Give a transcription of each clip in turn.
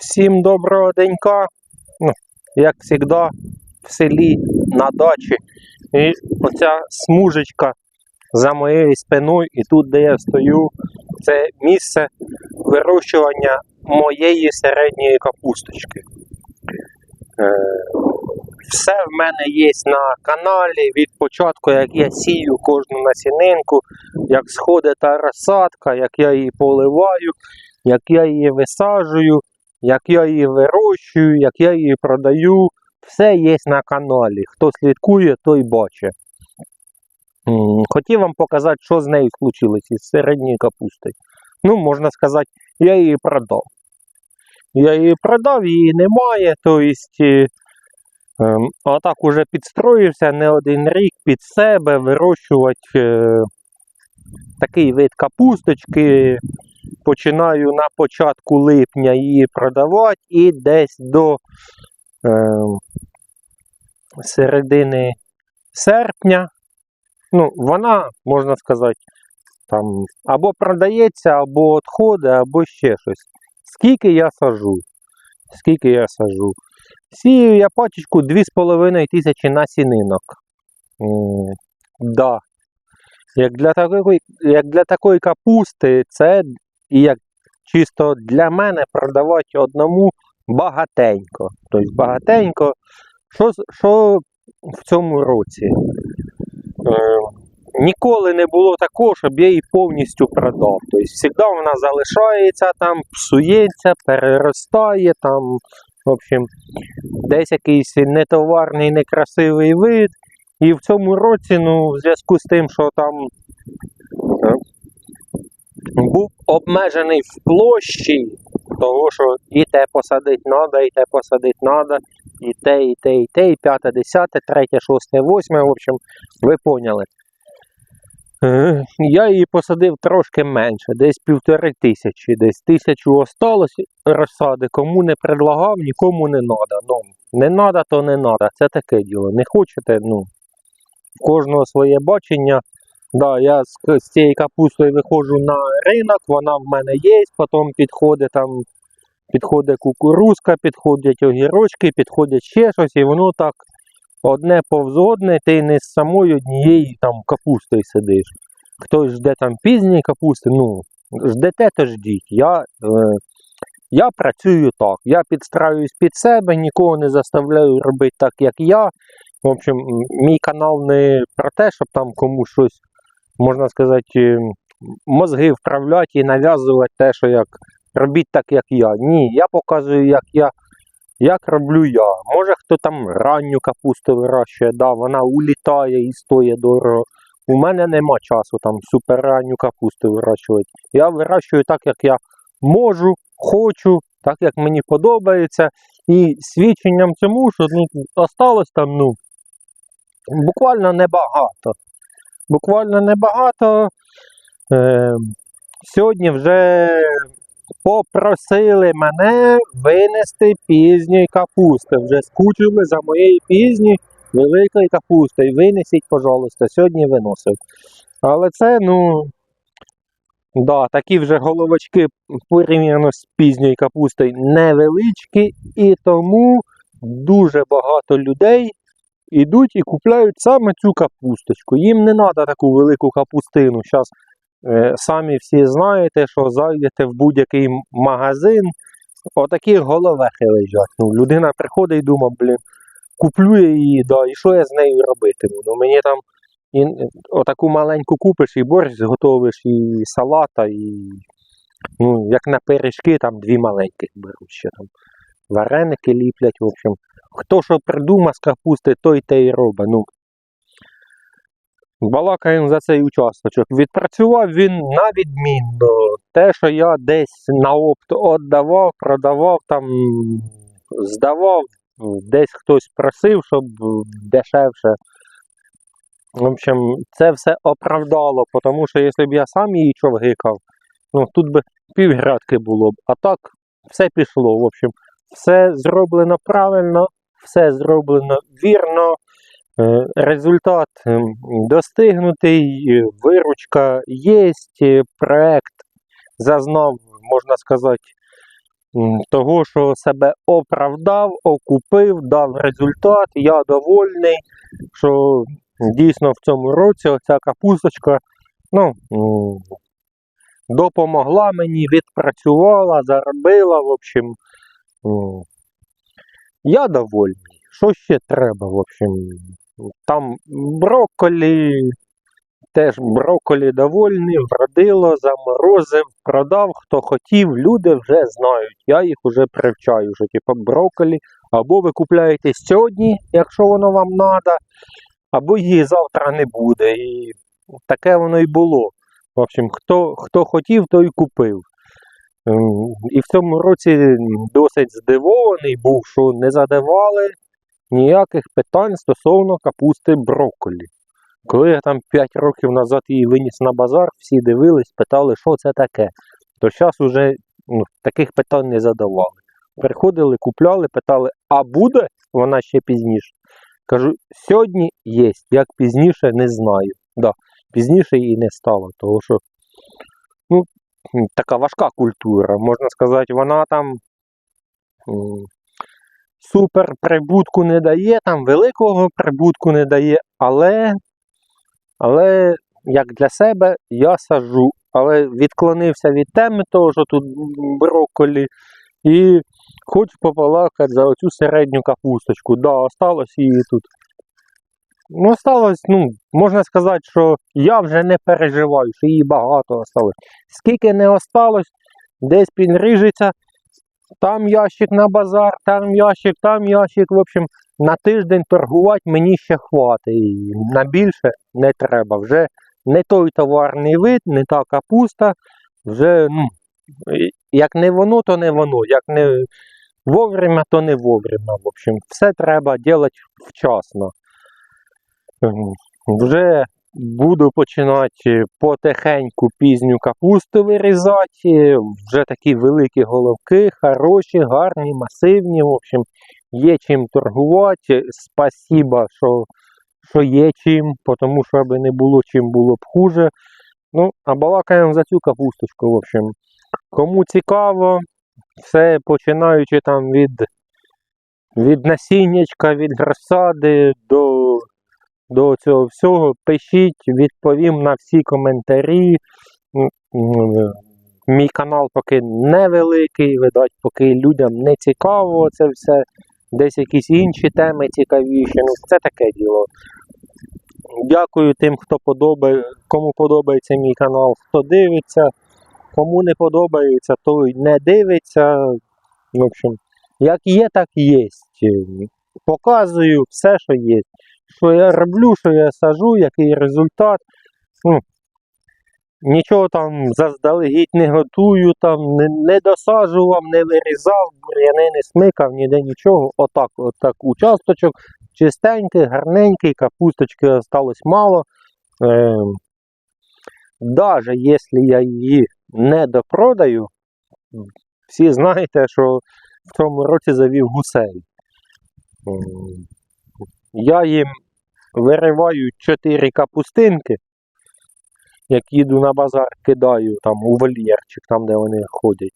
Всім доброго денька. Ну, як завжди, в селі на дачі. І оця смужечка за моєю спиною, і тут, де я стою, це місце вирощування моєї середньої капусточки. Е, все в мене є на каналі від початку, як я сію кожну насінинку, як сходить та розсадка, як я її поливаю, як я її висаджую, як я її вирощую, як я її продаю. Все є на каналі. Хто слідкує, той бачить. Хотів вам показати, що з нею случилось із середньої капусти. Ну, можна сказати, я її продав. Я її продав, її немає. Тобто, отак уже підстроївся не один рік під себе вирощувати е, такий вид капусточки. Починаю на початку липня її продавати і десь до е, середини серпня. Ну, вона, можна сказати, там або продається, або відходить, або ще щось. Скільки я сажу? Скільки я сажу? Сію я пачечку 2,5 тисячі насінинок. М. Як для такої, як для такої капусти, це і як чисто для мене продавати одному багатенько. Тобто багатенько. Що, що в цьому році? Е, ніколи не було такого, щоб я її повністю продав. Тобто, завжди вона залишається там, псується, переростає там. В общем, десь якийсь нетоварний, некрасивий вид. І в цьому році, ну, в зв'язку з тим, що там е, був обмежений в площі, того, що і те посадити треба, і те посадити треба, і те, і те, і те, і п'яте, десяте, третє, шосте, восьме, в общем, ви поняли. Е, Я її посадив трошки менше, десь півтори тисячі, десь тисячу осталось розсади, кому не предлагав, нікому не треба. Ну, не треба, то не треба. Це таке діло. Не хочете, ну, в кожного своє бачення. Да, я з, з цією капустою виходжу на ринок, вона в мене є, потім підходить там, підходить кукурузка, підходять огірочки, підходять ще щось, і воно так одне повз одне, ти не з самої однієї там капустою сидиш. Хтось жде там пізньої капусти, ну, ждете, то ждіть. Я, е, я працюю так. Я підстраюсь під себе, нікого не заставляю робити так, як я. В общем, мій канал не про те, щоб там комусь щось, можна сказати, мозги вправляти і нав'язувати те, що як робіть так, як я. Ні, я показую, як я як роблю я. Може хто там ранню капусту вирощує, да, вона улітає і стоїть дорого. У мене нема часу там суперранню капусту вирощувати. Я вирощую так, як я можу, хочу, так як мені подобається. І свідченням цьому, що ну, осталось там ну, буквально небагато. Буквально небагато. Е, сьогодні вже попросили мене винести пізньої капусти. Вже скучили за моєю пізньою великою капустою. Винесіть, пожалуйста, сьогодні виносив. Але це, ну, да, такі вже головочки порівняно з пізньою капустою невеличкі, і тому дуже багато людей ідуть і купляють саме цю капусточку. Їм не треба таку велику капустину. Зараз Е, Самі всі знаєте, що зайдете в будь-який магазин, отакі головехи лежать. Ну, людина приходить і думає, блін, куплю я її, да, і що я з нею робитиму? Ну, мені там і, отаку маленьку купиш, і борщ зготовиш, і салата, і ну, як на пиріжки, там дві маленьких беруть ще там. Вареники ліплять, в общем. Хто що придумав з капусти, той те й робить. Ну, Балакаємо за цей участочок. Відпрацював він на відмінно. Те, що я десь на опт віддавав, продавав, там здавав, десь хтось просив, щоб дешевше. В общем, це все оправдало, тому що якщо б я сам її човгикав, ну тут би півгрядки було б. А так все пішло. В общем, все зроблено правильно, все зроблено вірно. Е, Результат ем, достигнутий, е, виручка є, проект зазнав, можна сказати, того, що себе оправдав, окупив, дав результат. Я довольний, що дійсно в цьому році оця капусточка ну, допомогла мені, відпрацювала, заробила. В общем, я довольний. Що ще треба? В общем, там брокколі, теж брокколі довольний, вродило, заморозив, продав, хто хотів, люди вже знають. Я їх вже привчаю, що типу брокколі або ви купляєте сьогодні, якщо воно вам треба, або її завтра не буде. І таке воно і було. В общем, хто, хто хотів, той купив. І в цьому році досить здивований був, що не задавали ніяких питань стосовно капусти брокколі. Коли я там 5 років назад її виніс на базар, всі дивились, питали, що це таке. То зараз вже ну, таких питань не задавали. Приходили, купляли, питали, а буде вона ще пізніше. Кажу, сьогодні є, як пізніше, не знаю. Да, пізніше її не стало, тому що ну, така важка культура, можна сказати, вона там супер прибутку не дає, там великого прибутку не дає, але, але як для себе я сажу. Але відклонився від теми того, що тут брокколі, і хочу побалакати за оцю середню капусточку. Да, осталось її тут. Ну, осталось, ну, можна сказати, що я вже не переживаю, що її багато осталось. Скільки не осталось, десь підріжеться, там ящик на базар, там ящик, там ящик. В общем, на тиждень торгувати мені ще хватить. На більше не треба. Вже не той товарний вид, не та капуста. Вже, ну, як не воно, то не воно. Як не вовремя, то не вовремя. В общем, все треба робити вчасно. Вже буду починати потихеньку пізню капусту вирізати. Вже такі великі головки, хороші, гарні, масивні. В общем, є чим торгувати. Спасіба, що, що є чим, тому що аби не було чим було б хуже. Ну, а балакаємо за цю капусточку. В общем, кому цікаво, все починаючи там від, від насіннячка, від розсади до до цього всього. Пишіть, відповім на всі коментарі. Мій канал поки невеликий, видать, поки людям не цікаво це все. Десь якісь інші теми цікавіші. Ну, це таке діло. Дякую тим, хто подобає, кому подобається мій канал, хто дивиться. Кому не подобається, той не дивиться. В общем, як є, так і є. Показую все, що є що я роблю, що я сажу, який результат. Ну, нічого там заздалегідь не готую, там не, не досаджував, не вирізав, бур'яни не смикав, ніде нічого. Отак, отак участочок, чистенький, гарненький, капусточки осталось мало. Е, даже якщо я її не допродаю, всі знаєте, що в цьому році завів гусей. Я їм вириваю 4 капустинки, як їду на базар, кидаю там у вольєрчик, там де вони ходять.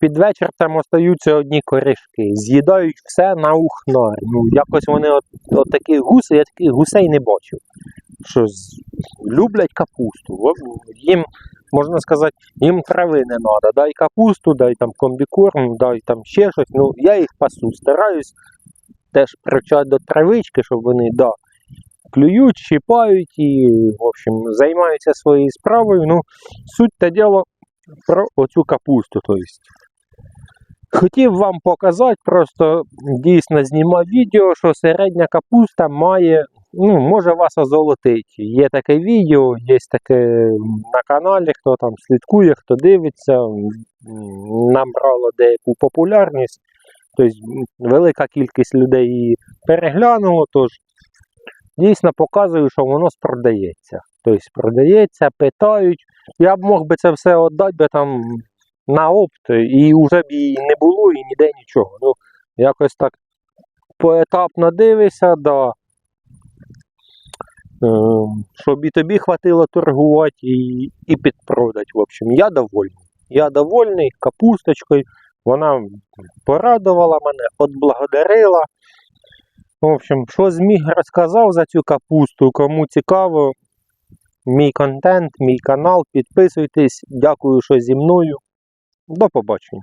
Під вечір там остаються одні корішки, з'їдають все на ухнар. Ну, якось вони от, от такі гуси, я таких гусей не бачив. Що з- люблять капусту. Їм, можна сказати, їм трави не треба. Дай капусту, дай там комбікорм, дай там ще щось. Ну, я їх пасу, стараюсь теж привчати до травички, щоб вони да, клюють, щипають і, в общем, займаються своєю справою. Ну, суть та діло про оцю капусту. То. Хотів вам показати, просто дійсно знімав відео, що середня капуста має, ну, може вас озолотить. Є таке відео, є таке на каналі, хто там слідкує, хто дивиться, набрало деяку популярність. Тобто велика кількість людей її переглянуло, тож дійсно показую, що воно спродається. Тобто продається, питають. Я б мог би це все віддати би там на опт, і вже б її не було, і ніде нічого. Ну, якось так поетапно дивишся, да. Ем, щоб і тобі хватило торгувати і, і підпродати. В общем, я довольний. Я довольний капусточкою. Вона порадувала мене, отблагодарила. В общем, що зміг розказав за цю капусту. Кому цікаво, мій контент, мій канал, підписуйтесь. Дякую, що зі мною. До побачення.